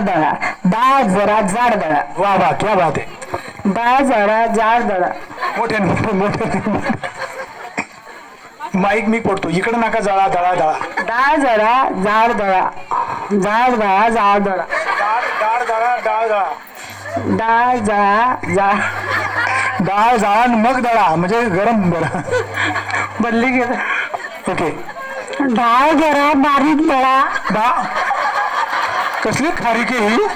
दळा डाळ जरा जाड दळा वा वा क्या बात आहे. डाळ जरा जाड दळा मोठे मोठे. माईक मी पडतो इकडे नका जळा दळा दळा डाळ जरा जाड दळा जाड दळा जाड दळा डाळ डाळ दळा डाळ दळा डाळ जरा जाड डाळ जाळा आणि मग दळा म्हणजे गरम बरं बदली गेलं. ओके. डाळ जरा बारीक दळा डा कसली खारीक आहे ही?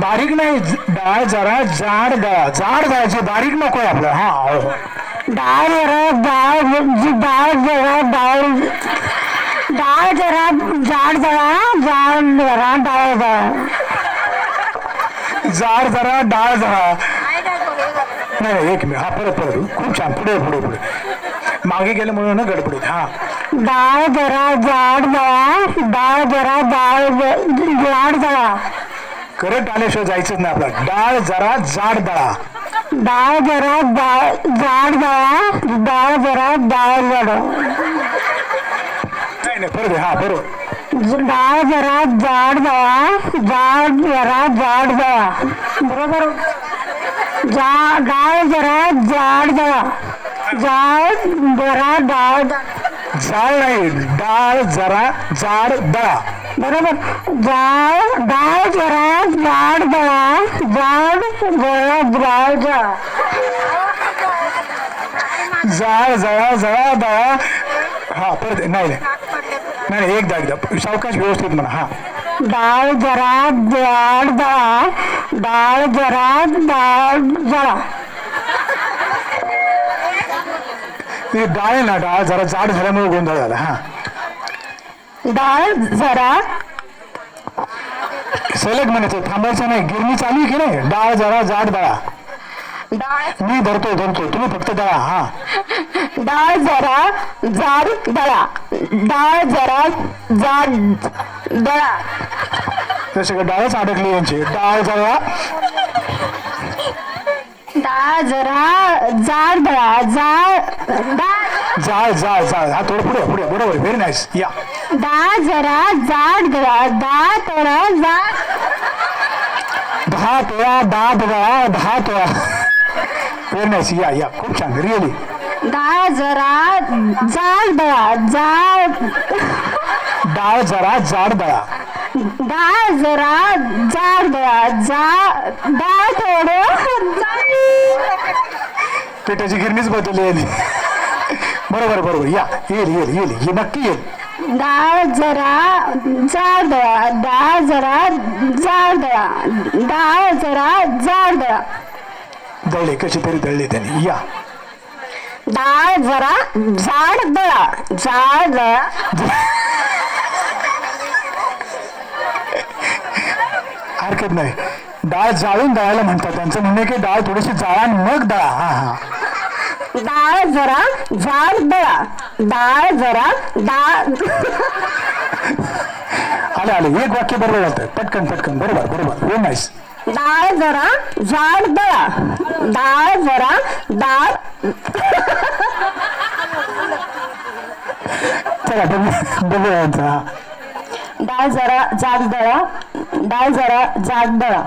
बारीक नाही डाळ जरा जाड दळा जाड दळायची बारीक नको आहे आपल्याला हा हो, हो. डाळ जरा डाळ जी डाळ जरा डाळ डाळ जरा जाड दळा जाड जरा डाळ दळा जाड जरा डाळ जरा. नाही नाही, एक मिनिट. हा परत परत. खूप छान. पुढे पुढे पुढे. मागे गेलं म्हणून ना गडबडीत. हा. डाळ जरा जाड दळा डाळ जरा डाळ ज- जाड दळा करंट आल्याशिवाय जायचंच नाही आपला डाळ जरा जाड दळा डाळ जरा डाळ जाड दळा डाळ जरा डाळ जड नाही आहे, हा बरोबर. डाळ जरा जाड दळा जाड जरा जाड दळा बरोबर? जा डाळ जरा जाड दळा जाड जरा डाळ. जाळ नाही डाळ जरा जाड दळा. बरोबर. जाड डाळ जरा जाड दळा. जाड जरा डाळ दळा. जाळ जळा जळा दळा. हा परत नाही नाही. एकदा एकदा. सावकाश व्यवस्थित म्हणा. हा. डाळ जरा जाड दळा. डाळ जरा डाळ जळा ते डाळ आहे ना डाळ जरा जाड झाल्यामुळे गोंधळ झाला हा. डाळ जरा. सलग म्हणायचं थांबायचं नाही. गिरणी चालू आहे की नाही? डाळ जरा जाड दळा डाळ. मी धरतो धरतो. तुम्ही फक्त दळा हा. डाळ जरा जाड दळा डाळ जरा जाड दळा हे सगळं डाळच अडकली यांची. डाळ जरा डाळ जरा जाड दळा जाड डाळ जाळ जाळ जाळ हा थोडं पुढे पुढे बरोबर. व्हेरी नाईस या. डाळ जरा जाड दळा डाळ थोडा जाड दहा तोळा दहा दळा दहा तोळा व्हेरी नाईस या या. खूप छान. रिअली डाळ जरा जाड दळा जाड डाळ जरा जाड दळा डाळ जरा जाड दळा जा डाळ थोडं पेटाची गिरणीच बदलली यांनी बरोबर बरोबर. या येईल येईल येईल. हे नक्की येईल. डाळ जरा जाड दळा डाळ जरा जाड दळा डाळ जरा जाड दळा दळले कशी तरी दळले त्यांनी. या. डाळ जरा जाड दळा जाड दळा हरकत नाही. डाळ जाळून दळायला म्हणतात. त्यांचं म्हणणं की डाळ थोडीशी जाळा मग दळा. हा हा. डाळ जरा जाड दळा. डाळ जरा डाळ. आले आले. एक वाक्य बरोबर जातं पटकन पटकन. बरोबर बरोबर. व्हेरी नाईस डाळ जरा जाड दळा. डाळ जरा डाळ. चला बघू यांचं. हा. डाळ जरा जाग दळा डाळ जरा जाग दळा.